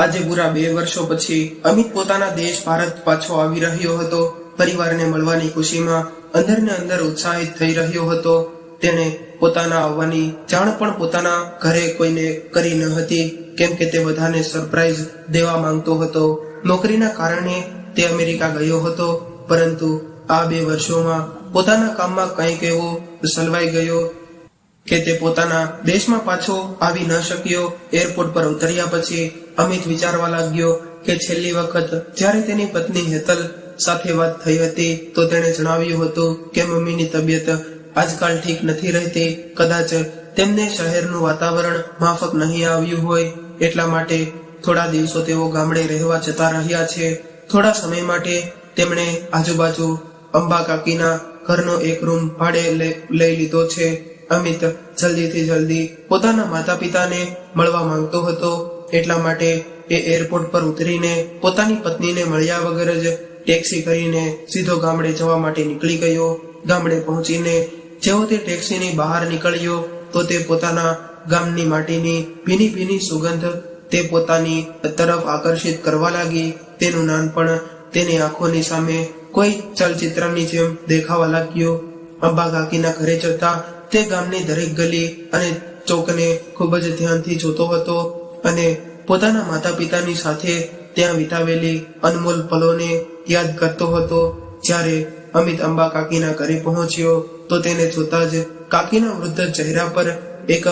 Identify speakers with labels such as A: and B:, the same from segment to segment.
A: આજે પૂરા બે વર્ષો પછી અમિત પોતાના દેશ ભારત પાછો આવી રહ્યો હતો. પરિવારને મળવાની ખુશીમાં અંદર ને અંદર ઉત્સાહિત થઈ રહ્યો હતો. તેણે પોતાના આવવાની જાણ પણ પોતાના ઘરે કોઈને કરી ન હતી. કેમ કે તે બધાને સરપ્રાઈઝ દેવા માંગતો હતો. નોકરીના કારણે તે અમેરિકા ગયો હતો. પરંતુ આ બે વર્ષોમાં પોતાના કામમાં કંઈક એવો સલવાઈ ગયો કે તે પોતાના દેશમાં પાછો આવી ન શક્યો. એરપોર્ટ પર ઉતર્યા પછી અમિત વિચારવા લાગ્યો કે છેલ્લી વખત જ્યારે તેની પત્ની હેતલ સાથે વાત થઈ હતી, તો તેણે જણાવ્યું હતું કે મમ્મીની તબિયત આજકાલ ઠીક નથી રહેતી. કદાચ તેમને શહેરનું વાતાવરણ માફક નહીં આવ્યું હોય, એટલા માટે થોડા દિવસો તેઓ ગામડે રહેવા જતા રહ્યા છે. થોડા સમય માટે તેમણે આજુબાજુ અંબા કાકીના ઘરનો એક રૂમ ભાડે લઈ લીધો છે. અમિત જલ્દીથી જલ્દી પોતાના માતા પિતાને મળવા માંગતો હતો. એટલા માટે એ એરપોર્ટ પર ઉતરીને પોતાની પત્નીને મળ્યા વગર જ ટેક્સી કરીને સીધો ગામડે જવા માટે નીકળી ગયો. ગામડે પહોંચીને જેવો તે ટેક્સીની બહાર નીકળ્યો, તો તે પોતાના ગામની માટીની ભીની ભીની સુગંધ તે પોતાની તરફ આકર્ષિત કરવા લાગી. તેનું નાનપણ તેની આંખોની સામે કોઈ ચલચિત્રની જેમ દેખાવા લાગ્યું. અંબા કાકીના ઘરે જતા તે ગામની દરેક ગલી અને ચોકને ખૂબ જ ધ્યાનથી જોતો હતો અને પોતાના માતા પિતાની સાથે ત્યાં વિતાવેલી અનમોલ પલોને યાદ કરતો હતો. જ્યારે અમિત અંબા કાકીના ઘરે પહોંચ્યો, તો તેને જોતા જ કાકીના વૃદ્ધ ચહેરા પર એક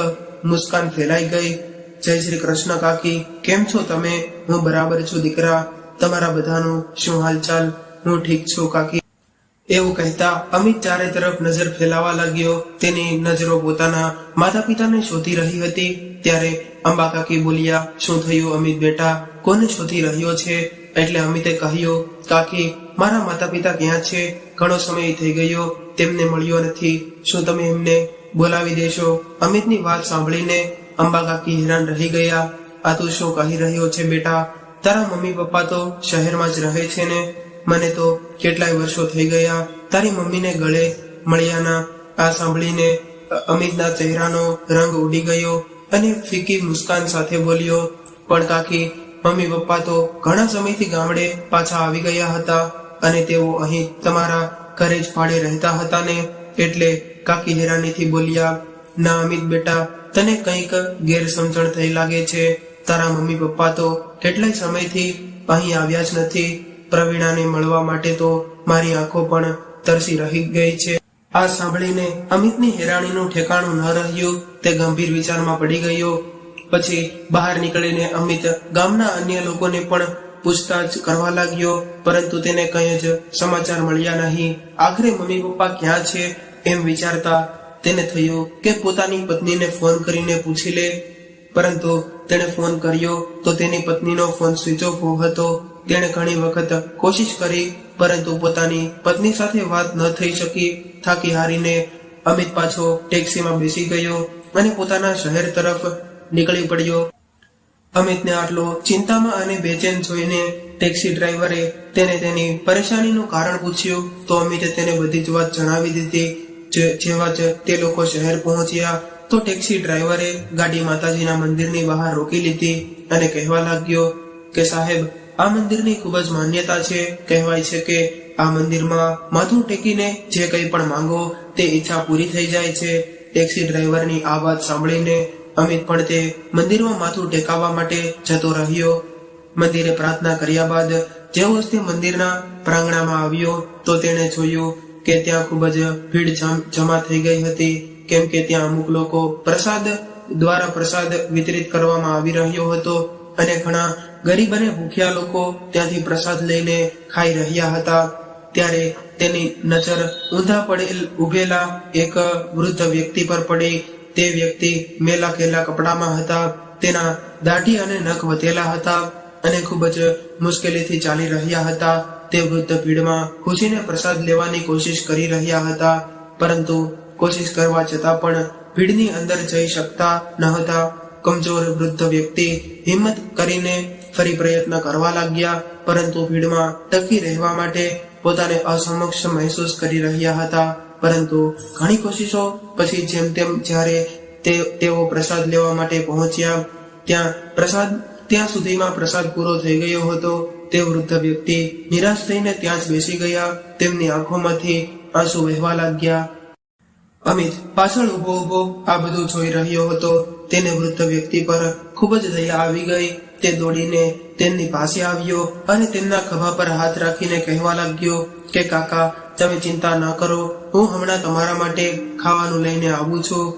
A: મુસ્કાન ફેલાઈ ગઈ. જય શ્રી કૃષ્ણ કાકી, કેમ છો તમે? હું બરાબર છું, દીકરા. તમારા બધાનું શું હાલચાલ? હું ઠીક છું કાકી. એવું કહેતા અમિત ચારે તરફ નજર ફેલાવા લાગ્યો. તેની નજરો પોતાના માતા પિતાને શોધી રહી હતી. ત્યારે અંબા કાકી બોલ્યા, શું થયું અમિત બેટા? કોને શોધી રહ્યો છે? એટલે અમિતે કહ્યું, કાકી, મારા માતા પિતા ક્યાં છે? ઘણો સમય થઈ ગયો, તેમને મળ્યો નથી. શું તમે એમને બોલાવી દેશો? અમિતની વાત સાંભળીને અંબા કાકી હેરાન રહી ગયા. આ તું શું કહી રહ્યો છે બેટા? તારા મમ્મી પપ્પા તો શહેરમાં જ રહે છે ને? મને તો કેટલાય વર્ષો થઈ ગયા. તારી મમ્મીને ગળે મળ્યાના, આ સાંભળીને અમિતના ચહેરાનો રંગ ઉડી ગયો અને ફીકી મુસ્કાન સાથે બોલ્યો, પણ કાકી, મમ્મી પપ્પા તો ઘણા સમયથી ગામડે પાછા આવી ગયા હતા અને તેઓ અહીં તમારા ઘરે જ ભાડે રહેતા હતા ને. એટલે કાકી હેરાનીથી બોલ્યા, ના અમિત બેટા, તને કંઈક ગેરસમજણ થઈ લાગે છે. તારા મમ્મી પપ્પા તો કેટલાય સમયથી અહીં આવ્યા જ નથી. પ્રવીણાને મળવા માટે તો મારી આંખો પણ તરસી રહી ગઈ છે. આ સાંભળીને અમિતની હેરાણીનું ઠેકાણું ન રહ્યું, તે ગંભીર વિચારમાં પડી ગયો. પછી બહાર નીકળીને અમિત ગામના અન્ય લોકોને પણ પૂછતાછ કરવા લાગ્યો, પરંતુ તેને કંઈ જ સમાચાર મળ્યા નહીં. આખરે મમ્મી પપ્પા ક્યાં છે? એમ વિચારતા તેને થયું કે પોતાની પત્નીને ફોન કરીને પૂછી લે. પરંતુ તેણે ફોન કર્યો તો તેની પત્નીનો ફોન સ્વિચ ઓફ હતો. તેણે ઘણી વખત કોશિશ કરી, પરંતુ પોતાની પત્ની સાથે વાત ન થઈ શકી. થાકી હારીને અમિત પાછો ટેક્સીમાં બેસી ગયો અને પોતાના શહેર તરફ નીકળી પડ્યો. અમિતને આટલો ચિંતામાં અને બેચેન જોઈને ટેક્સી ડ્રાઈવરે તેને તેની પરેશાનીનું કારણ પૂછ્યું, તો અમિતે તેને બધી જ વાત જણાવી દીધી. જેવા જ તે લોકો શહેર પહોંચ્યા, તો ટેક્સી ડ્રાઈવરે ગાડી માતાજીના મંદિરની બહાર રોકી લીધી અને કહેવા લાગ્યો કે સાહેબ આ મંદિરની ખૂબ જ માન્યતા છે. કહેવાય છે કે આ મંદિરમાં માથું ટેકીને જે કંઈ પણ માંગો તે ઈચ્છા પૂરી થઈ જાય છે. ટેક્સી ડ્રાઈવરની આ વાત સાંભળીને અમિત પણ તે મંદિરમાં માથું ટેકાવવા માટે જતો રહ્યો. મંદિરે પ્રાર્થના કર્યા બાદ જેવો તે મંદિરના પ્રાંગણામાં આવ્યો, તો તેણે જોયું કે ત્યાં ખૂબ જ ભીડ જમા થઈ ગઈ હતી. કેમ કે ત્યાં અમુક લોકો પ્રસાદ દ્વારા પ્રસાદ વિતરિત કરવામાં આવી રહ્યો હતો અને ઘણા ગરીબ અને ભૂખ્યા લોકો ત્યાંથી પ્રસાદ લઈને ખાઈ રહ્યા હતા. ત્યારે તેની નજર ઊંધા પડેલ ઉભેલા એક વૃદ્ધ વ્યક્તિ પર પડી. તે વ્યક્તિ મેલા કેલા કપડામાં હતા. તેના દાઢી અને નખ વધેલા હતા અને ખૂબ જ મુશ્કેલીથી ચાલી રહ્યા હતા. તે વૃદ્ધ ભીડમાં ખુશીને પ્રસાદ લેવાની કોશિશ કરી રહ્યા હતા. પરંતુ કોશિશ કરવા છતાં પણ ભીડની અંદર જઈ શકતા ન હતા. કમજોર વૃદ્ધ વ્યક્તિ હિંમત કરીને ફરી પ્રયત્ન કરવા લાગ્યા, પરંતુ ભીડમાં ટકી રહેવા માટે પોતાને અસમક્ષ મહેસૂસ કરી રહ્યા હતા. પરંતુ ઘણી કોશિશો પછી જેમ તેમ જ્યારે તેઓ પ્રસાદ લેવા માટે પહોંચ્યા, ત્યાં પ્રસાદ, ત્યાં સુધીમાં પ્રસાદ પૂરો થઈ ગયો હતો. તે વૃદ્ધ વ્યક્તિ નિરાશ થઈને ત્યાં જ બેસી ગયા. તેમની આંખોમાંથી આંસુ વહેવા લાગ્યા. અમિત પાછળ ઊભો ઊભો આ બધું જોઈ રહ્યો હતો. તેને વૃદ્ધ વ્યક્તિ પર ખૂબ જ દયા આવી ગઈ. તે દોડીને તેમની પાસે આવ્યો અને તેમના ખભા પર હાથ રાખીને કહેવા લાગ્યો કે, કાકા, તમે ચિંતા ન કરો. હું હમણાં તમારા માટે ખાવાનું લઈને આવું છું.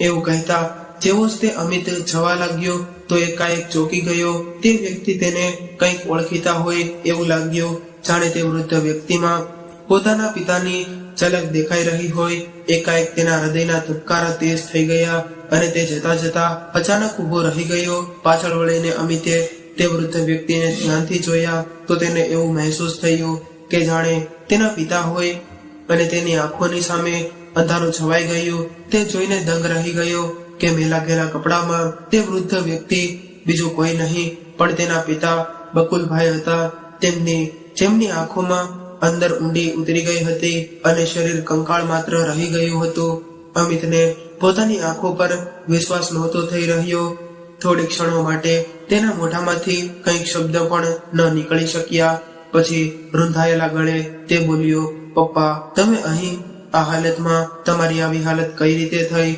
A: એવું કહેતા જેવો જ તે અમિત જવા લાગ્યો તો એકાએક ચોકી ગયો. તે વ્યક્તિ તેને કંઈક ઓળખીતા હોય એવું લાગ્યું. જાણે તે વૃદ્ધ વ્યક્તિમાં પોતાના પિતાની ઝલક દેખાઈ રહી હોય. એકાએક તેના હૃદયના ધબકારા તેજ થઈ ગયા. અને તે જતા જતા અચાનક ઊભો રહી ગયો. પાછળ વળીને અમિતે તે વૃદ્ધ વ્યક્તિને ધ્યાનથી જોયા તો તેને એવું મહેસૂસ થયું કે જાણે તેના પિતા હોય અને તેની આંખોની સામે અંધારું છવાઈ ગયું. તે જોઈને દંગ રહી ગયો કે મેલા ઘેલા કપડામાં તે વૃદ્ધ વ્યક્તિ બીજું કોઈ નહીં, પણ તેના પિતા બકુલભાઈ હતા. તેમની જેમની આંખોમાં અંદર ઊંડી ઉતરી ગઈ હતી અને શરીર કંકાળ માત્ર રહી ગયું હતું. અમિતને પોતાની આંખો પર વિશ્વાસ નહોતો થઈ રહ્યો. થોડી ક્ષણો માટે તેના મોઢામાંથી કંઈક શબ્દ પણ ન નીકળી શક્યા. પછી રૂંધાયેલા ગળે તે બોલ્યો, પપ્પા, તમે અહીં આ હાલતમાં તમારી આવી હાલત કઈ રીતે થઈ?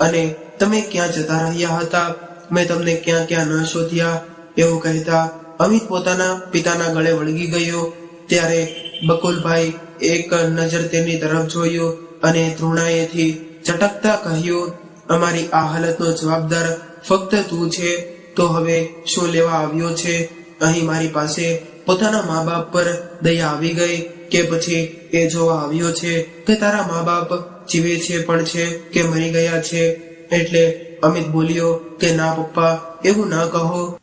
A: અને તમે ક્યાં જતા રહ્યા હતા? મેં તમને ક્યાં ક્યાં ન શોધ્યા? એવું કહેતા અમિત પોતાના પિતાના ગળે વળગી ગયો. ત્યારે બકુલભાઈ એક નજર તેની તરફ જોયું અને ધૃણાએથી ચટકતા કહ્યું, અમારી આ હાલતનો જવાબદાર ફક્ત તું છે. તો હવે શું લેવા આવ્યો છે? અહીં મારી પાસે પોતાના મા બાપ પર દયા આવી ગઈ કે પછી એ જોવા આવ્યો છે કે તારા મા બાપ જીવે છે પણ છે કે મરી ગયા છે? એટલે અમિત બોલ્યો કે, ના પપ્પા, એવું ના કહો.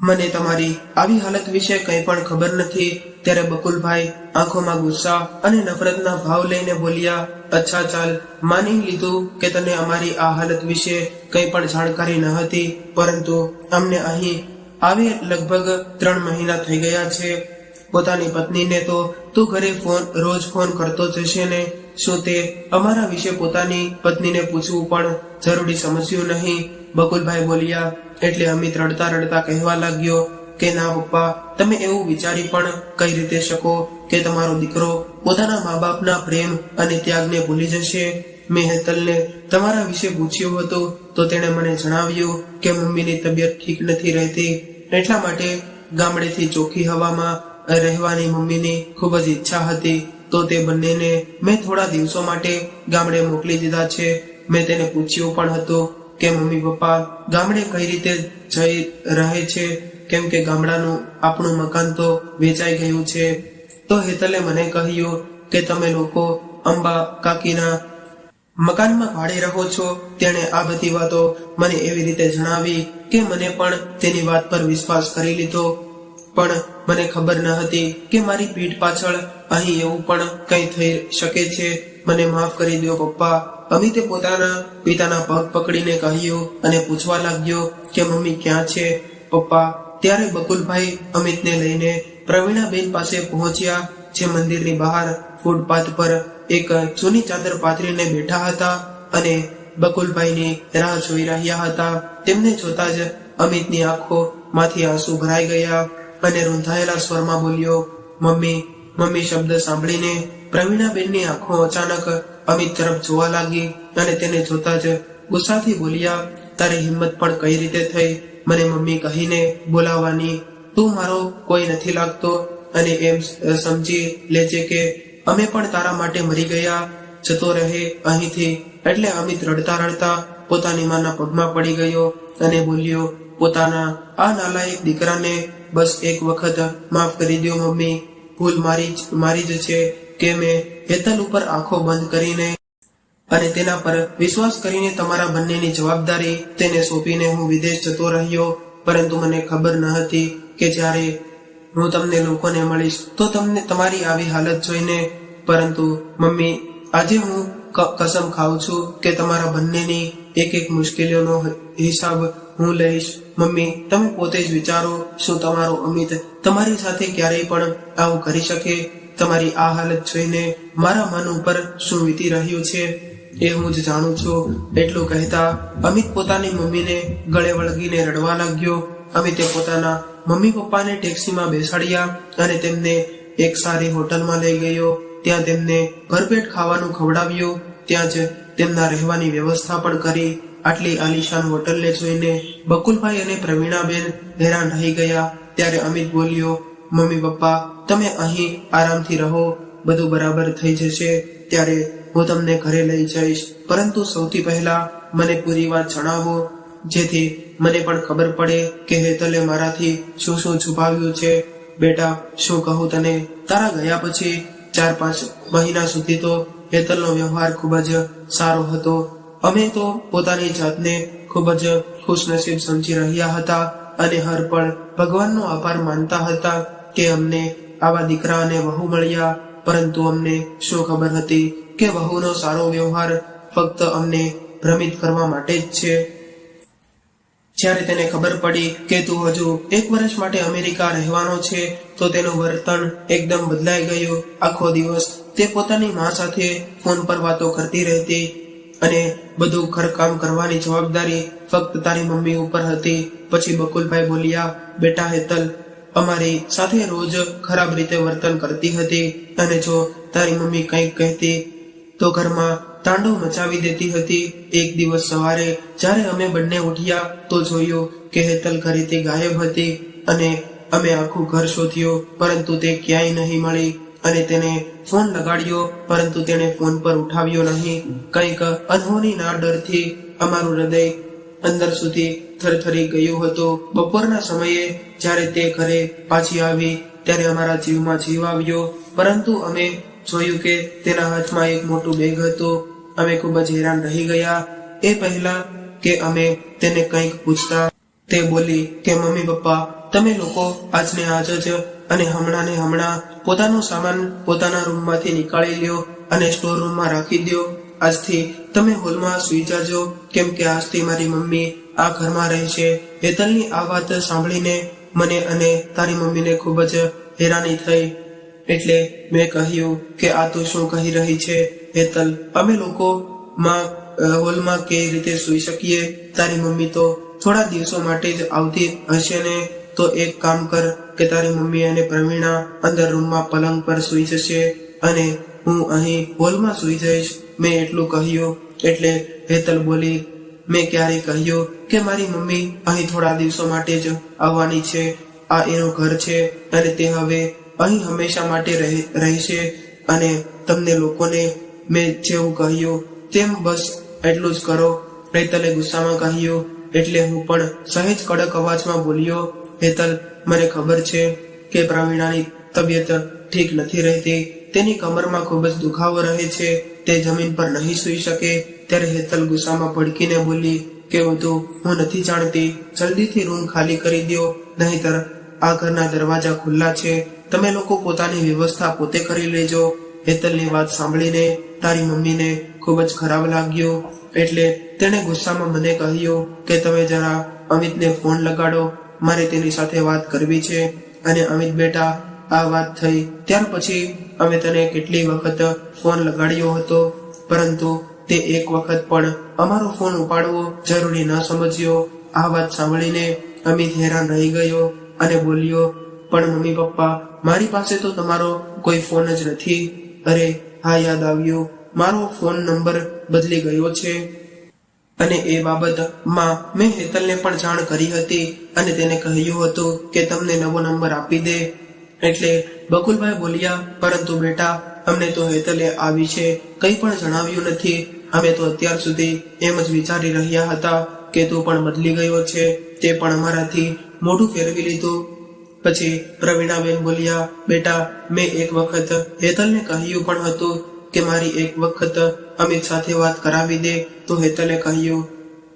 A: મને તમારી આવી હાલત વિશે કંઈ પણ ખબર નથી. ત્યારે બકુલભાઈ આંખોમાં ગુસ્સા અને નફરતના ભાવ લઈને બોલ્યા અચ્છા, ચાલ. માની લીધું કે તને અમારી આ હાલત વિશે કંઈ પણ જાણકારી ન હતી, પરંતુ અમને અહીં આવે લગભગ ત્રણ મહિના થઈ ગયા છે. પોતાની પત્નીને તો તું ઘરે ફોન, રોજ ફોન કરતો જ હશે ને? શું તે અમારા વિશે પોતાની પત્નીને પૂછવું પણ જરૂરી સમજ્યું નહીં? બકુલભાઈ બોલ્યા, એટલે અમિત રડતા રડતા કહેવા લાગ્યો કે ના પપ્પા, તમે એવું વિચારી પણ કઈ રીતે શકો કે તમારો દીકરો પોતાના મા બાપના પ્રેમ અને ત્યાગને ભૂલી જશે? મેં હેતલને તમારા વિશે પૂછ્યું હતું તો તેણે મને જણાવ્યું કે મમ્મીની તબિયત ઠીક નથી રહેતી, એટલા માટે ગામડેથી ચોખ્ખી હવામાં રહેવાની મમ્મીની ખૂબ જ ઈચ્છા હતી. તો તે બંનેને મેં થોડા દિવસો માટે ગામડે મોકલી દીધા છે. મેં તેને પૂછ્યું પણ હતું કે મમ્મી પપ્પા, ગામડે કઈ રીતે જઈ રહે છે? કેમ કે ગામડાનું આપણું મકાન તો વેચાઈ ગયું છે. તો હેતલે મને કહ્યું કે તમે લોકો અંબા કાકીના મકાનમાં ભાડે રહો છો. તેણે આ બધી વાતો મને એવી રીતે જણાવી કે મને પણ તેની વાત પર વિશ્વાસ કરી લીધો. પણ મને ખબર ન હતી કે મારી પીઠ પાછળ અહીં એવું પણ કંઈ થઈ શકે છે. મને માફ કરી દો પપ્પા. અમિતે પોતાના પિતાના પગ પકડીને કહ્યું અને પૂછવા લાગ્યો કે મમ્મી ક્યાં છે? પપ્પા ત્યારે બકુલભાઈ અમિતને લઈને પ્રવીણાબેન પાસે પહોંચ્યા, જે મંદિરની બહાર ફૂટપાથ પર એક જૂની ચાદર પાથરીને બેઠા હતા અને બકુલભાઈની રાહ જોઈ રહ્યા હતા. તેમને જોતા જ અમિતની આંખો માંથી આંસુ ભરાઈ ગયા અને રૂંધાયેલા સ્વરમાં બોલ્યો, મમ્મી મમ્મી શબ્દ સાંભળીને પ્રવીણાબેનની આંખો અચાનક અમિત તરફ જોવા લાગી અને તેને જોતા જ ગુસ્સાથી બોલ્યા, તારી હિંમત પણ કઈ રીતે થઈ? મને મમ્મી કહીને બોલાવવાની, તું મારો કોઈ નથી લાગતો. અને એમ સમજી લેજે કે અમે પણ તારા માટે મરી ગયા, જતો રહે અહીંથી. એટલે અમિત રડતા રડતા પોતાની માના પગમાં પડી ગયો અને બોલ્યો, પોતાના આ નાલાયક દીકરાને બસ એક વખત માફ કરી દો મમ્મી. ભૂલ મારી મારી જ છે કે મેં હેતલ ઉપર આંખો બંધ કરીને અને તેના પર વિશ્વાસ કરીને તમારા બંનેની જવાબદારી તેને સોંપીને હું વિદેશ જતો રહ્યો, પરંતુ મને ખબર ન હતી કે જ્યારે હું તમને લોકોને મળીશ, તો તમને તમારી આવી હાલત જોઈને, પરંતુ મમ્મી, આજે હું કસમ ખાઉં છું કે તમારા બંનેની એક એક મુશ્કેલીઓનો હિસાબ હું લઈશ. મમ્મી, તમે પોતે જ વિચારો શું તમારો અમિત તમારી સાથે ક્યારેય પણ આવું કરી શકે? તમારી આ હાલત જોઈને મારા મન ઉપર શું વીતી રહ્યું છે? એ હું જ જાણું છું. એટલું કહેતા અમિત પોતાની મમ્મીને ગળે વળગીને રડવા લાગ્યો. અમિતે પોતાના મમ્મી પપ્પાને ટેક્સીમાં બેસાડ્યા અને તેમને એક સારી હોટલમાં લઈ ગયો. ત્યાં તેમને ભરપેટ ખાવાનું ખવડાવ્યું. ત્યાં જ તેમના રહેવાની વ્યવસ્થા પણ કરી. આટલી આલિશાન હોટલને જોઈને બકુલભાઈ અને પ્રવીણાબેન હેરાન રહી ગયા. ત્યારે અમિત બોલ્યો, મમ્મી પપ્પા, તમે અહીં આરામથી રહો. બધું બરાબર થઈ જશે. ત્યારે હું તમને ઘરે લઈ જઈશ. પરંતુ સૌથી પહેલા મને પૂરી વાત જણાવો, જેથી મને પણ ખબર પડે કે હેતલે મારાથી શું શું છુપાવ્યું છે. બેટા, શું કહું તને? તારા ગયા પછી ચાર પાંચ મહિના સુધી તો હેતલનો વ્યવહાર ખૂબ જ સારો હતો. અમે તો પોતાની જાતને ખૂબ જ ખુશનસીબ સમજી રહ્યા હતા અને હર પળ ભગવાનનો આભાર માનતા હતા કે અમને આવા દીકરા અને વહુ મળ્યા. પરંતુ અમને શું ખબર હતી? કે વહુનો સારો વ્યવહાર ફક્ત અમને ભ્રમિત કરવા માટે જ છે? જ્યારે તેને ખબર પડી કે તું હજુ એક વર્ષ માટે અમેરિકા રહેવાનો છે, તો તેનું વર્તન એકદમ બદલાઈ ગયું. આખો દિવસ તે પોતાની મા સાથે ફોન પર વાતો કરતી રહેતી અને બધું ઘરકામ કરવાની જવાબદારી ફક્ત તારી મમ્મી ઉપર હતી. પછી બકુલભાઈ બોલ્યા, બેટા હેતલ, અમારી સાથે રોજ ખરાબ રીતે વર્તન કરતી હતી અને જો તારી મમ્મી કંઈક કહેતી તો ઘરમાં તાંડવ મચાવી દેતી હતી. એક દિવસ સવારે જ્યારે અમે બંને ઉઠ્યા તો જોયું કે હેતલ ઘરેથી ગાયબ હતી અને અમે આખું ઘર શોધ્યું, પરંતુ તે ક્યાંય નહીં મળી અને તેને ફોન લગાડ્યો, પરંતુ તેણે ફોન પર ઉઠાવ્યો નહીં. કંઈક અનહોની ના ડરથી અમારું હૃદય અંદર સુધી થરથરી ગયું હતું. બપોરના સમયે જ્યારે તે ઘરે પાછી આવી, ત્યારે અમારા જીવમાં જીવ આવ્યો, પરંતુ અમે જોયું કે તેના હાથમાં એક મોટું બેગ હતું. અમે ખૂબ જ હેરાન રહી ગયા. એ પહેલા કે અમે તેને કંઈક પૂછતા. તે બોલી કે, મમ્મી પપ્પા, તમે લોકો આજને આજ જ અને હમણાં ને હમણાં પોતાનો સામાન પોતાના રૂમમાંથી નીકાળી લ્યો અને સ્ટોર રૂમમાં રાખી દો આજથી તમે હોલમાં સુઈ જાજો. કેમ કે આજથી મારી મમ્મી આ ઘરમાં રહેશે હેતલની આ વાત સાંભળીને મને અને તારી મમ્મીને ખૂબ જ હેરાની થઈ. એટલે મેં કહ્યું કે આ તો શું કહી રહી છે? હેતલ અમે લોકો માં હોલમાં કેવી રીતે સુઈ શકીએ? તારી મમ્મી તો થોડા દિવસો માટે જ આવતી હશે ને? તો એક કામ કર કે તારી મમ્મી અને પ્રવીણા અંદર રૂમમાં પલંગ પર સુઈ જશે અને હું અહીં હોલમાં સુઈ જઈશ. મેં એટલું કહ્યું. એટલે હેતલ બોલી, મેં ક્યારે કહ્યું કે મારી મમ્મી અહીં થોડા દિવસો માટે જ આવવાની છે. આ એનું ઘર છે અને તે હવે અહીં હંમેશા માટે રહે- રહેશે અને તમને લોકોને મેં જેવું કહ્યું તેમ બસ એટલું જ કરો. હેતલે ગુસ્સામાં કહ્યું, એટલે હું પણ સહેજ કડક અવાજમાં બોલ્યો હેતલ મને ખબર છે કે પ્રવીણાની તબિયત ઠીક નથી રહેતી. તેની કમરમાં ખૂબ જ દુખાવો રહે છે. તે જમીન પર નહીં સૂઈ શકે. ત્યારે હેતલ ગુસ્સામાં ભડકીને બોલી કે બધું હું નથી જાણતી. જલ્દીથી રૂમ ખાલી કરી દો નહીતર આ ઘરના દરવાજા ખુલ્લા છે. તમે લોકો પોતાની વ્યવસ્થા પોતે કરી લેજો. હેતલની વાત સાંભળીને તારી મમ્મીને ખૂબ જ ખરાબ લાગ્યું. એટલે તેણે ગુસ્સામાં મને કહ્યું કે તમે જરા અમિતને ફોન લગાડો. મારે તેની સાથે વાત કરવી છે. અને અમિત બેટા, આ વાત થઈ. ત્યાર પછી અમે તને કેટલી વખત ફોન લગાડ્યો હતો. પરંતુ તે એક વખત પણ અમારો ફોન ઉપાડવો જરૂરી ન સમજ્યો. આ વાત સાંભળીને અમિત હેરાન રહી ગયો અને બોલ્યો પણ મમ્મી પપ્પા, મારી પાસે તો તમારો કોઈ ફોન જ નથી. અરે, હા, યાદ આવ્યું. મારો ફોન નંબર બદલી ગયો છે. અને એ બાબતમાં મેં હેતલને પણ જાણ કરી હતી અને તેને કહ્યું હતું કે તમને નવો નંબર આપી દે. એટલે બકુલભાઈ બોલ્યા, પરંતુ બેટા, અમને તો હેતલે આ વિશે કંઈ પણ જણાવ્યું નથી. અમે તો અત્યાર સુધી એમ જ વિચારી રહ્યા હતા કે તું પણ બદલી ગયો છે. તે પણ અમારાથી મોઢું ફેરવી લીધું. પછી પ્રવીણાબેન બોલ્યા, બેટા, મેં એક વખત હેતલને કહ્યું પણ હતું કે મારી એક વખત અમિત સાથે વાત કરાવી દે. તો હેતલે કહ્યું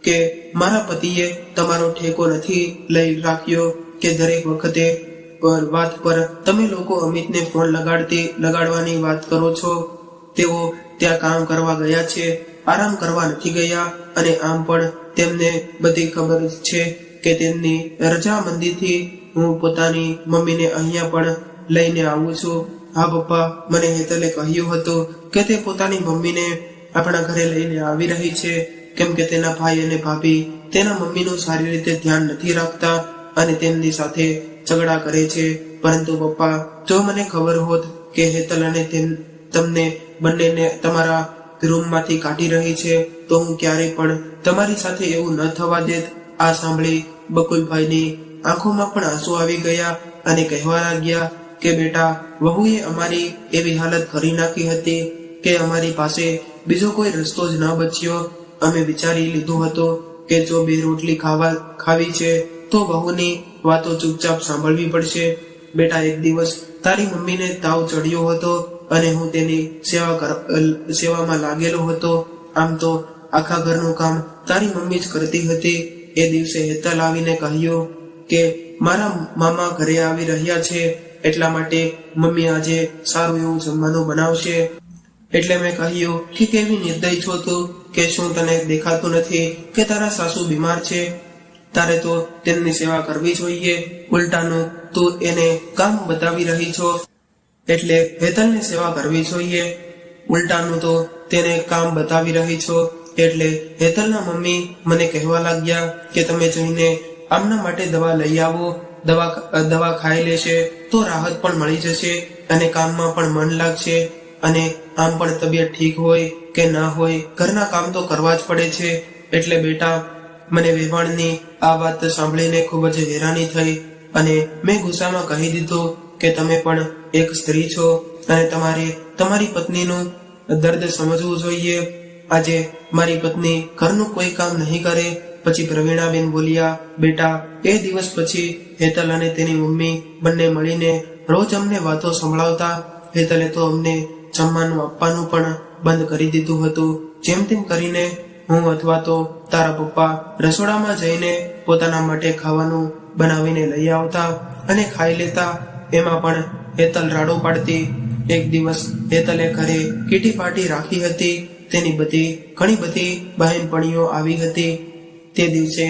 A: કે, મારા પતિએ તમારો ઠેકો નથી લઈ રાખ્યો કે દરેક વખતે પર વાત પર તમે લોકો અમિતને ફોન લગાડતી, લગાડવાની વાત કરો છો? તેઓ ત્યાં કામ કરવા ગયા છે, આરામ કરવા નથી ગયા અને આમ પણ તેમને બધી ખબર છે. કે તેમની રજામંદીથી હું પોતાની મમ્મીને અહીંયા પણ લઈને આવું છું. હા, પપ્પા, મને હેતલે કહ્યું હતું કે તે પોતાની મમ્મીને આપણા ઘરે લઈને આવી રહી છે. કેમ કે તેના ભાઈ અને ભાભી તેના મમ્મીનું સારી રીતે ધ્યાન નથી રાખતા અને તેમની સાથે ઝઘડા કરે છે. પરંતુ પપ્પા, જો મને ખબર હોત કે હેતલ અને તેમ- તમને બંનેને તમારા રૂમમાંથી કાઢી રહી છે, તો હું ક્યારેય પણ તમારી સાથે એવું ન થવા દેત. આ સાંભળી બકુલભાઈની આંખોમાં પણ આંસુ આવી ગયા અને કહેવા લાગ્યા કે, બેટા, વહુએ અમારી એવી હાલત કરી નાખી હતી કે અમારી પાસે બીજો કોઈ રસ્તો જ ન બચ્યો. અમે વિચારી લીધું હતું કે, જો બે રોટલી ખાવા, ખાવી છે, તો વહુની વાતો ચૂપચાપ સાંભળવી પડશે. બેટા, એક દિવસ તારી મમ્મીને તાવ ચડ્યો હતો અને હું તેની સેવા સેવામાં લાગેલો હતો. આમ તો આખા ઘરનું કામ તારી મમ્મી જ કરતી હતી. એ દિવસે હેતલ આવીને કહ્યું કે, મારા મામા ઘરે આવી રહ્યા છે, એટલા માટે મમ્મી આજે સારું એવું જમવાનું બનાવશે. એટલે મેં કહ્યું કે કેવી નિર્દય છો તું કે શું તને દેખાતું નથી કે તારા સાસુ બીમાર છે? તારે તો તેમની સેવા કરવી જોઈએ. ઉલટાનું તું એને કામ બતાવી રહી છો. એટલે હેતલની સેવા કરવી જોઈએ. ઉલટાનું તો તેને કામ બતાવી રહી છો. એટલે હેતલના મમ્મી મને કહેવા લાગ્યા કે તમે જઈને આમના માટે દવા લઈ આવો, દવા દવા ખાઈ લેશે તો રાહત પણ મળી જશે અને કામમાં પણ મન લાગશે અને આમ પણ તબિયત ઠીક હોય કે ના હોય, ઘરના કામ તો કરવા જ પડે છે. એટલે બેટા, મને વેવાણની આ વાત સાંભળીને ખૂબ જ હેરાની થઈ અને મેં ગુસ્સામાં કહી દીધું કે તમે પણ એક સ્ત્રી છો અને તમારે, તમારી પત્નીનું દર્દ સમજવું જોઈએ. આજે મારી પત્ની ઘરનું કોઈ કામ નહીં કરે. પછી પ્રવીણાબેન બોલ્યા, બેટા એ દિવસ પછી હેતલ અને તેની મમ્મી બંને મળીને રોજ અમને વાતો સંભળાવતા. હેતલે તો અમને જમવાનું આપવાનું પણ બંધ કરી દીધું હતું. જેમ તેમ કરીને હું અથવા તો તારા પપ્પા રસોડામાં જઈને પોતાના માટે ખાવાનું બનાવીને લઈ આવતા અને ખાઈ લેતા. એમાં પણ હેતલ રાડો પાડતી. એક દિવસ હેતલે ઘરે કીટી પાર્ટી રાખી હતી. તેની બધી, ઘણી બધી બહેનપણીઓ આવી હતી. તે દિવસે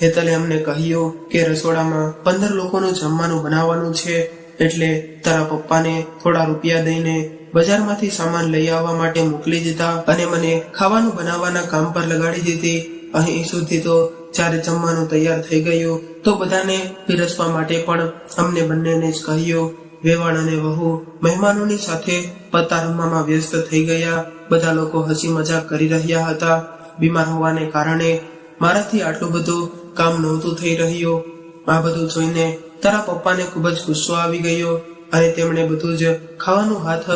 A: હેતલે અમને કહ્યું કે રસોડામાં પંદર લોકોનું જમવાનું બનાવવાનું છે, એટલે તારા પપ્પાને થોડા રૂપિયા દઈને બજારમાંથી સામાન લઈ આવવા માટે મોકલી દીધા અને મને ખાવાનું બનાવવાના કામ પર લગાડી દીધી. અહીં સુધી તો જ્યારે જમવાનું તૈયાર થઈ ગયું, તો બધાને પીરસવા માટે પણ અમને બંનેને જ કહ્યું. વેવાણ અને વહુ મહેમાનોની સાથે પત્તા રમવામાં વ્યસ્ત થઈ ગયા. બધા લોકો હસી મજાક કરી રહ્યા હતા. બીમાર હોવાને કારણે મારાથી આટલું બધું કામ નહોતું થઈ રહ્યું. આ બધું જોઈને તારા પપ્પાને ખૂબ જ ગુસ્સો આવી ગયો અને તેમણે બધું જ ખાવાનું હાથ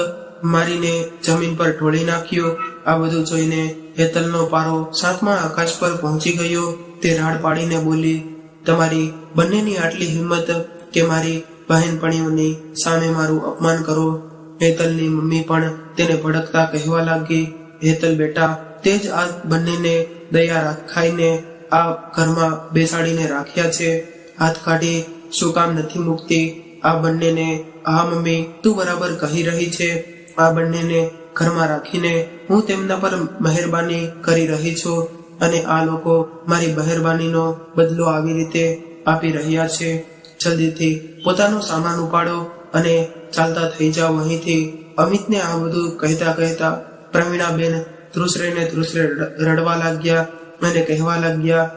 A: મારીને જમીન પર ઢોળી નાખ્યો. આ બધું જોઈને હેતલનો પારો સાતમા આકાશ પર પહોંચી ગયો. તે રાડ પાડીને બોલી, તમારી બંનેની આટલી હિંમત કે મારી બહેનપણીઓની સામે મારું અપમાન કરો. હેતલની મમ્મી પણ તેને ભડકતા કહેવા લાગી, હેતલ બેટા, તે જ આ બંનેને દયા રાખાઈને આ ઘરમાં બેસાડીને રાખ્યા છે. હાથ કાઢી શું કામ નથી મૂકતી? આ બંનેને આ મમ્મી, તું બરાબર કહી રહી છે. આ બંનેને ઘરમાં રાખીને હું તેમના પર મહેરબાની કરી રહી છું અને આ લોકો મારી મહેરબાનીનો બદલો આવી રીતે આપી રહ્યા છે. જલ્દીથી પોતાનો સામાન ઉપાડો અને ચાલતા થઈ જાઓ અહીંથી. અમિતને આ બધું કહેતા કહેતા પ્રવીણાબેન ધ્રુસરે ને ધ્રુસરે રડવા લાગ્યા અને કહેવા લાગ્યા,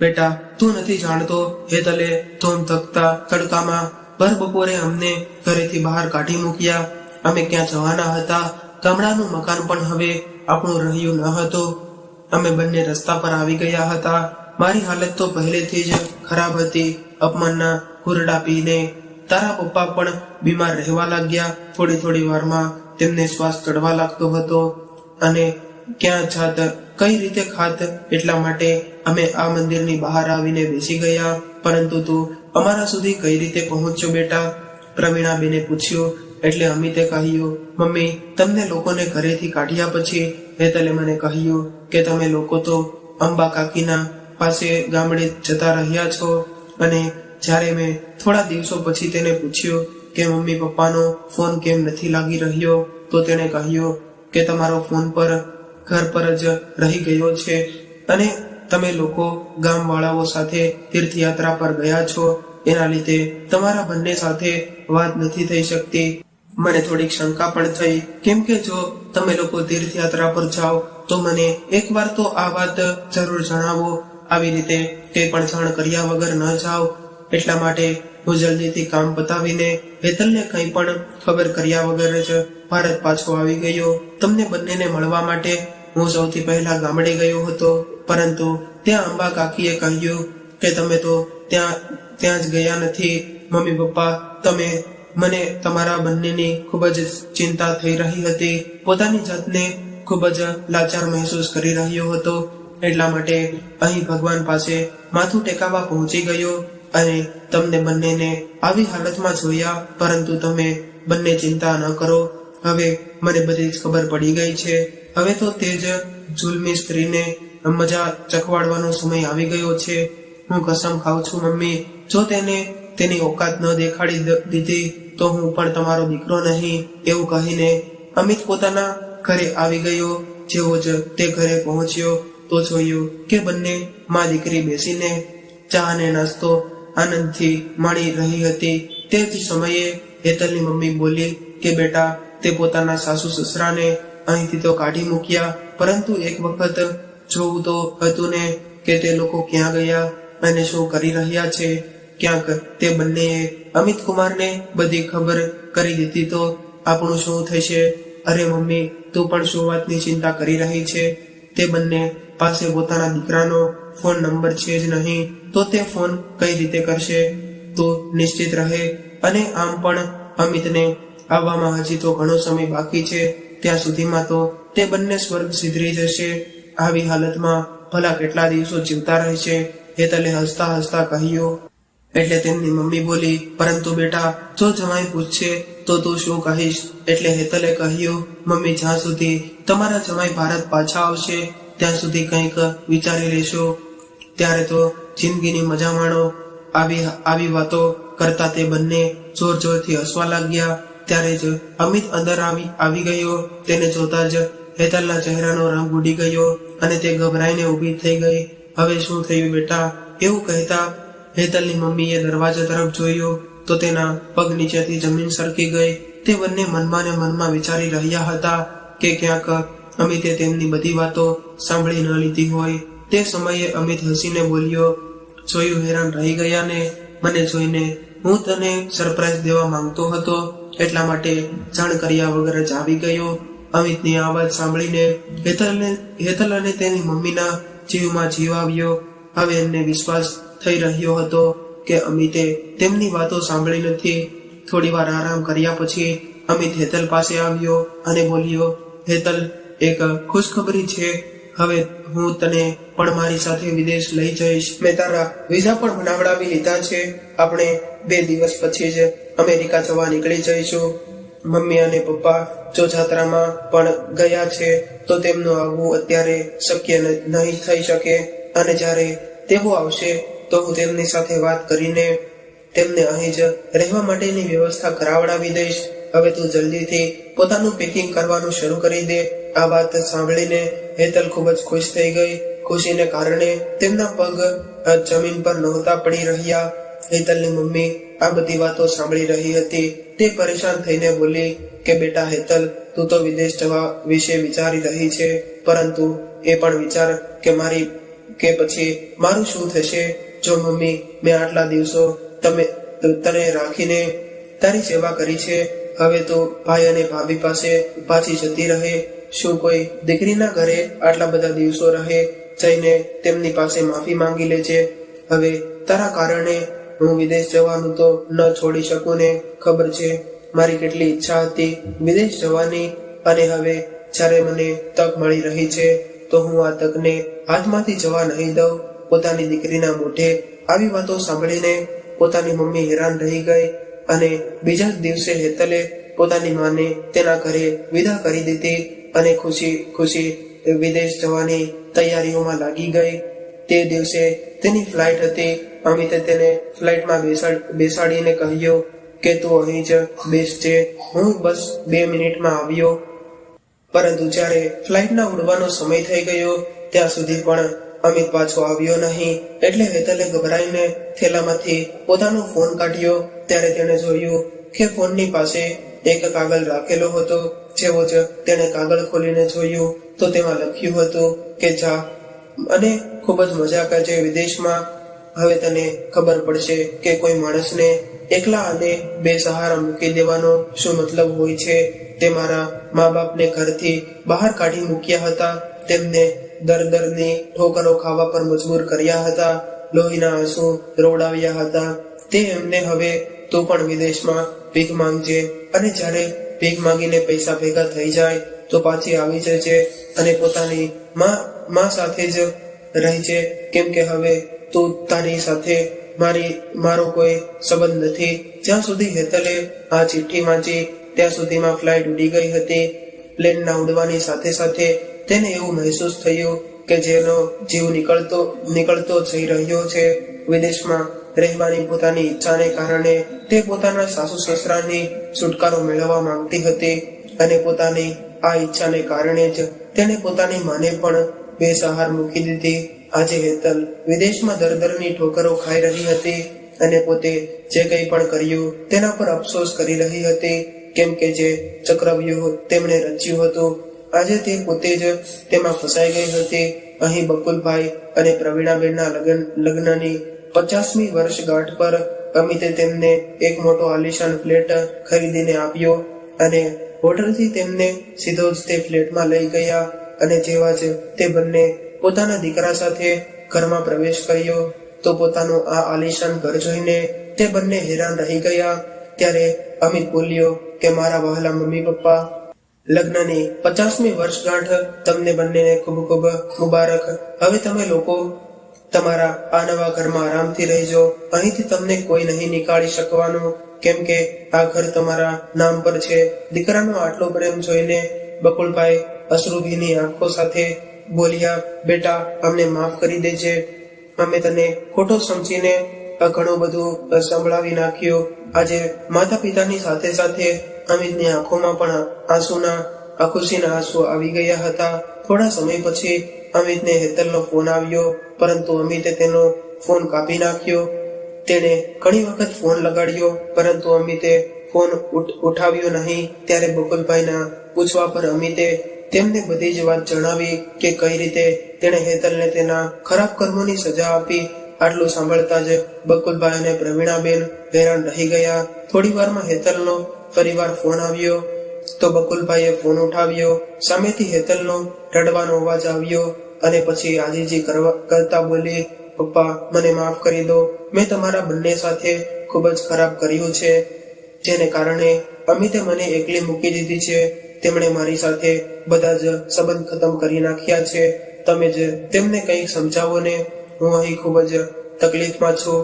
A: બેટા, તું નથી જાણતો હેતલે ધોમ ધકતા તડકામાં. ભર બપોરે અમને ઘરેથી બહાર કાઢી મૂક્યા. અમે ક્યાં જવાના હતા? ગામડાનું મકાન પણ હવે આપણું રહ્યું ન હતું. અમે બંને રસ્તા પર આવી ગયા હતા. મારી હાલત તો પહેલેથી જ ખરાબ હતી. અપમાનના ઘુરડા પીને તારા પપ્પા પણ બીમાર રહેવા લાગ્યા. થોડી થોડી વારમાં તેમને શ્વાસ ચડવા લાગતો હતો અને ક્યાં છાત કઈ રીતે ખાત એટલા માટે અમે આ મંદિરની બહાર આવીને બેસી ગયા. પરંતુ તું અમારા સુધી કઈ રીતે પહોંચ્યો બેટા? પ્રવીણાબેને પૂછ્યું. એટલે અમિતે કહ્યું, મમ્મી, તમને લોકોને ઘરેથી કાઢ્યા પછી હેતલે મને કહ્યું કે તમે લોકો તો અંબા કાકીના પાસે ગામડે જતા રહ્યા છો અને જ્યારે મેં થોડા દિવસો પછી તેને પૂછ્યું કે મમ્મી પપ્પાનો ફોન કેમ નથી લાગી રહ્યો, તો તેણે કહ્યું કે તમારો ફોન પર ઘર પર જ રહી ગયો છે અને તમે લોકો ગામવાળાઓ સાથે તીર્થયાત્રા પર ગયા છો. એના લીધે તમારા બંને સાથે વાત નથી થઈ શકતી. મને થોડીક શંકા પણ થઈ. કેમ કે જો તમે લોકો તીર્થયાત્રા પર જાઓ, તો મને એકવાર તો આ વાત જરૂર જણાવો. આવી રીતે કંઈ પણ જાણ કર્યા વગર ન જાઓ. એટલા માટે હું જલ્દીથી કામ પતાવીને હેતલને કંઈ પણ ખબર કર્યા વગર જ ભારત પાછો આવી ગયો. તમને બંનેને મળવા માટે હું સૌથી પહેલા ગામડે ગયો હતો, પરંતુ ત્યાં અંબા કાકીએ કહ્યું કે તમે તો ત્યાં ત્યાં જ ગયા નથી. મમ્મી પપ્પા, તમે, મને તમારા બંનેની ખૂબ જ ચિંતા થઈ રહી હતી. પોતાની જાતને ખૂબ જ લાચાર મહેસૂસ કરી રહ્યો હતો. એટલા માટે અહીં ભગવાન પાસે માથું ટેકાવા પહોંચી ગયો. અને તમને બંનેને આવી હાલતમાં જોયા, પરંતુ તમે બંને ચિંતા ન કરો. હવે મને બધી જ ખબર પડી ગઈ છે. હવે તો તે જ જુલમી સ્ત્રીને મજા ચખવાડવાનો સમય આવી ગયો છે. હું કસમ ખાઉં છું, મમ્મી. જો તેને તેની ઓકાત ન દેખાડી દીધી, તો હું પણ તમારો દીકરો નહીં, એવું કહીને અમિત પોતાના ઘરે આવી ગયો. જેવો જ તે ઘરે પહોંચ્યો, તો જોયું કે બંને માં દીકરી બેસીને ચા અને નાસ્તો આનંદથી માણી રહી હતી. તે જ સમયે હેતલની મમ્મી બોલી કે, બેટા, તે પોતાના સાસુ સસરાને અહીંથી તો કાઢી મૂક્યા, પરંતુ એક વખત જોવું તો હતું ને કે તે લોકો ક્યાં ગયા અને શું કરી રહ્યા છે. ક્યાંક તે બંનેએ અમિત કુમારને બધી ખબર કરી દીધી તો આપણું શું થશે? અરે મમ્મી, તું પણ શું વાતની ચિંતા કરી રહી છે? તે બંને પાસે પોતાના દીકરાનો ફોન નંબર છે જ નહીં. તો તે ફોન કઈ રીતે કરશે? તો નિશ્ચિત રહે. અને આમ પણ અમિતને આવવામાં હજી તો ઘણો સમય બાકી છે. ત્યાં સુધીમાં તો તે બંને સ્વર્ગ સિધરી જશે. આવી હાલતમાં ભલા કેટલા દિવસો જીવતા રહેશે હેતલે હસતા હસતા કહ્યું. એટલે તેમની મમ્મી બોલી, પરંતુ બેટા, જો જમાઈ પૂછશે, તો તું શું કહીશ? એટલે હેતલે કહ્યું, મમ્મી, જ્યાં સુધી તમારા જમાઈ ભારત પાછા આવશે, ત્યાં સુધી કંઈક વિચારી લેશો. ત્યારે તો જિંદગીની મજા માણો. આવી આવી વાતો કરતા તે બંને જોર જોરથી હસવા લાગ્યા. ત્યારે જ અમિત અંદર આવી આવી ગયો. તેને જોતા જ હેતલના ચહેરાનો રંગ ઉડી ગયો અને તે ગભરાઈને ઊભી થઈ ગઈ. હવે શું થયું બેટા? એવું કહેતા હેતલની મમ્મીએ દરવાજા તરફ જોયું. તો તેના પગ નીચેથી જમીન સરકી ગઈ. તે બંને મનમાં ને મનમાં વિચારી રહ્યા હતા કે ક્યાંક અમિતે તેમની બધી વાતો સાંભળી ન લીધી હોય. તે સમયે અમિત હસીને બોલ્યો, જોયું હેરાન રહી ગયા ને, મને જોઈને હું તને સરપ્રાઈઝ દેવા માંગતો હતો, એટલા માટે જાણ કર્યા વગર જ આવી ગયો. અમિતની આ વાત સાંભળીને હેતલને, હેતલ અને તેની મમ્મીના જીવમાં જીવ આવ્યો. હવે એમને વિશ્વાસ થઈ રહ્યો હતો કે અમિતે તેમની વાતો સાંભળી નથી. થોડી વાર આરામ કર્યા પછી અમિત હેતલ પાસે આવ્યો અને બોલ્યો, હેતલ, એક ખુશખબરી છે. હવે હું તને પણ મારી સાથે વિદેશ લઈ જઈશ. મેં તારા વિઝા પણ બનાવડાવી લીધા છે. આપણે બે દિવસ પછી જ અમેરિકા જવા નીકળી જઈશું. મમ્મી અને પપ્પા જો જાત્રામાં પણ ગયા છે, તો તેમનું આવવું અત્યારે શક્ય નહીં થઈ શકે. અને જ્યારે તેઓ આવશે, તો હું તેમની સાથે વાત કરીને તેમને અહીં જ રહેવા માટેની વ્યવસ્થા કરાવડાવી દઈશ. હવે તું જલ્દીથી પોતાનું પેકિંગ કરવાનું શરૂ કરી દે. આ વાત સાંભળીને હેતલ ખૂબ જ ખુશ થઈ ગઈ. ખુશીને કારણે તેમના પગ જમીન પર નહોતા પડી રહ્યા. હેતલની મમ્મી આ બધી વાતો સાંભળી રહી હતી. તે પરેશાન થઈને બોલી કે, બેટા હેતલ, તું તો વિદેશ જવા વિશે વિચારી રહી છે. પરંતુ એ પણ વિચાર કે મારી, કે પછી મારું શું થશે? જો મમ્મી, મેં આટલા દિવસો તમે, તને રાખીને તારી સેવા કરી છે હવે તો ભાઈ અને ભાભી પાસે પાછી જતી રહે. શું કોઈ દીકરીના ઘરે આટલા બધા દિવસો રહે? જઈને તેમની પાસે માફી માંગી લે છે હવે તારા કારણે હું વિદેશ જવાનું તો ન છોડી શકું ને? ખબર છે, મારી કેટલી ઈચ્છા હતી વિદેશ જવાની અને હવે જ્યારે મને તક મળી રહી છે, તો હું આ તકને હાથમાંથી જવા નહીં દઉં. પોતાની દીકરીના મોઢે આવી વાતો સાંભળીને પોતાની મમ્મી હેરાન રહી ગઈ. અને બીજા દિવસે હેતલે પોતાની માને તેના ઘરે વિદા કરી દીધી અને ખુશી ખુશી વિદેશ જવાની તૈયારીઓમાં લાગી ગઈ. તે દિવસે તેની ફ્લાઇટ હતી. અમિતે તેને ફ્લાઇટમાં બેસાડ બેસાડીને કહ્યું કે, તું અહીં જ બેસજે હું બસ બે મિનિટમાં આવ્યો. પરંતુ જ્યારે ફ્લાઇટના ઉડવાનો સમય થઈ ગયો, ત્યાં સુધી પણ અમિત પાછો આવ્યો નહીં. એટલે હેતલે ગભરાઈને થેલામાંથી પોતાનો ફોન કાઢ્યો ત્યારે તેણે જોયું કે ફોનની પાસે એક કાગળ રાખેલો હતો. જેવો જ તેણે કાગળ ખોલીને જોયું તો તેમાં લખ્યું હતું કે, જા. અને ખૂબ જ મજા કરજે વિદેશમાં. હવે તને ખબર પડશે કે કોઈ માણસને એકલા અને બે સહારા મૂકી દેવાનો શું મતલબ હોય છે. તે મારા મા બાપને ઘરથી બહાર કાઢી મૂક્યા હતા. તેમને દર દરની ઠોકરો ખાવા પર મજબૂર કર્યા હતા. લોહીના આંસુ રોવડાવ્યા હતા. તે એમને હવે તું પણ વિદેશમાં ભીખ માંગજે અને જ્યારે ભીખ માંગીને પૈસા ભેગા થઈ જાય, તો પાછી આવી જજે અને પોતાની માં માં સાથે જ રહેજે. કેમ કે હવે તું તારી સાથે મારી, મારો કોઈ સંબંધ નથી. જ્યાં સુધી હેતલે આ ચિઠ્ઠી વાંચી, ત્યાં સુધીમાં ફ્લાઇટ ઉડી ગઈ હતી. પ્લેનના ઉડવાની સાથે સાથે તેને એવું મહેસૂસ થયું કે જેનો જીવ નીકળતો નીકળતો જઈ રહ્યો છે. વિદેશમાં રહેવાની પોતાની ઈચ્છાને કારણે તે પોતાના સાસુ સસરાની છુટકારો મેળવવા માંગતી હતી અને પોતાની આ ઈચ્છાને કારણે જ તેણે પોતાની માને પણ બેસહાર મૂકી દીધી. આજે હેતલ વિદેશમાં દરદરની ઠોકરો ખાઈ રહી હતી અને પોતે જે કંઈ પણ કર્યું તેના પર અફસોસ કરી રહી હતી. કેમ કે જે ચક્રવ્યૂહ તેમણે રચ્યું હતું આજે તે પોતે જ તેમાં ફસાઈ ગઈ હતી. અહીં બકુલભાઈ અને પ્રવીણાબેનના લગ્ન, લગ્નની પચાસમી વર્ષગાંઠ પર અમિતે તેમને એક મોટો આલિશાન ફ્લેટ ખરીદીને આપ્યો અને હોટલથી તેમને સીધો જ તે ફ્લેટમાં લઈ ગયા અને જેવા જ તે બંને પોતાના દીકરા સાથે ઘરમાં પ્રવેશ કર્યો તો પોતાનું આ આલિશાન ઘર જોઈને તે બંને હેરાન રહી ગયા. ત્યારે અમિત બોલ્યો કે, મારા વહાલા મમ્મી પપ્પા લગ્નની પચાસમી વર્ષગાંઠ તમને બંનેને ખૂબ ખૂબ મુબારક. હવે તમે લોકો તમારા આ નવા ઘરમાં આરામથી રહેજો. અહીંથી તમને કોઈ નહીં નીકાળી શકવાનું. કેમ કે આ ઘર તમારા નામ પર છે. દીકરાનો આટલો પ્રેમ જોઈને બકુલભાઈ અશ્રુભીની આંખો સાથે બોલ્યા, બેટા, અમને માફ કરી દેજે. અમે તને ખોટો સમજીને ઘણું બધું સંભળાવી નાખ્યું. આજે માતા પિતાની સાથે સાથે અમિતની આંખોમાં પણ આંસુના અખુશીના ખુશીના આંસુ આવી ગયા હતા. થોડા સમય પછી અમિતને હેતલનો ફોન આવ્યો, પરંતુ અમિતે તેનો ફોન કાપી નાખ્યો. તેણે ઘણી વખત ફોન લગાડ્યો, પરંતુ અમિતે ફોન ઉઠ- ઉઠાવ્યો નહીં. ત્યારે બકુલભાઈના પૂછવા પર અમિતે તેમને બધી જ વાત જણાવી કે કઈ રીતે તેણે હેતલને તેના ખરાબ કર્મોની સજા આપી આટલું સાંભળતા જ બકુલભાઈ અને પ્રવીણાબેન હેરાન રહી ગયા. થોડી વારમાં હેતલનો ફરીવાર ફોન આવ્યો. તો બકુલભાઈએ ફોન ઉઠાવ્યો. સામેથી હેતલનો રડવાનો અવાજ આવ્યો અને પછી આજીજી કરવા કરતા બોલી, પપ્પા, મને માફ કરી દો. મેં તમારા બંને સાથે ખૂબ જ ખરાબ કર્યું છે. જેને કારણે અમિતે મને એકલી મૂકી દીધી છે. તેમણે મારી સાથે બધા જ સંબંધ ખતમ કરી નાખ્યા છે. તમે જ તેમને કંઈક સમજાવો ને હું અહીં ખૂબ જ તકલીફમાં છું.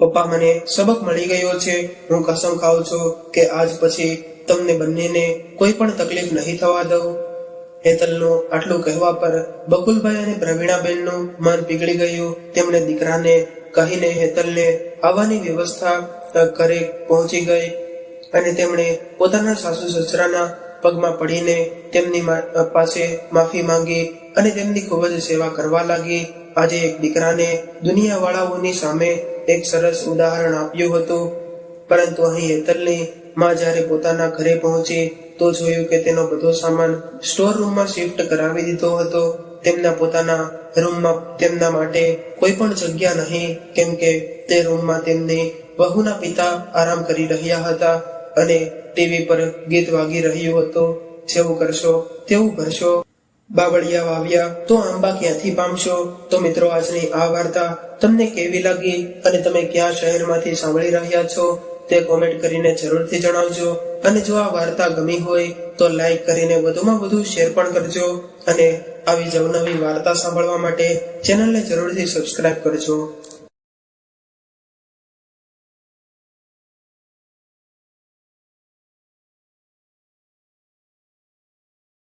A: પપ્પા મને સબક મળી ગયો છે. હું કસમ ખાઉં છું કે આજ પછી તમને બંનેને કોઈ પણ તકલીફ નહીં થવા દઉં. હેતલનું આટલું કહેવા પર બકુલભાઈ અને પ્રવીણાબેનનું મન પીગળી ગયું. તેમણે દીકરાને કહીને હેતલને આવવાની વ્યવસ્થા ઘરે પહોંચી ગઈ અને તેમણે પોતાના સાસુ સસરાના પગમાં પડીને તેમની પાસે માફી માંગી અને તેમની ખૂબ જ સેવા કરવા લાગી. આજે એક દીકરાને દુનિયાવાળાઓની સામે એક સરસ ઉદાહરણ આપ્યું હતું. પરંતુ અહીં હેતલની માં જ્યારે પોતાના ઘરે પહોંચી, તો જોયું કે તેનો બધો સામાન સ્ટોર રૂમમાં શિફ્ટ કરાવી દીધો હતો. તેમના પોતાના રૂમમાં તેમના માટે કોઈ પણ જગ્યા નહીં, કેમ કે તે રૂમમાં તેમની વહુના પિતા આરામ કરી રહ્યા હતા અને ટીવી પર ગીત વાગી રહ્યું હતું. જેવું કરશો, તેવું ભરશો બાવળિયા વાવ્યા, તો આંબા ક્યાંથી પામશો? તો મિત્રો, આજની આ વાર્તા તમને કેવી લાગી અને તમે કયા શહેરમાંથી સાંભળી રહ્યા છો તે કોમેન્ટ કરીને જરૂરથી જણાવજો. અને જો આ વાર્તા ગમી હોય, તો લાઈક કરીને વધુમાં વધુ શેર પણ કરજો અને આવી જ અવનવી વાર્તા સાંભળવા માટે ચેનલને જરૂરથી સબસ્ક્રાઇબ કરજો.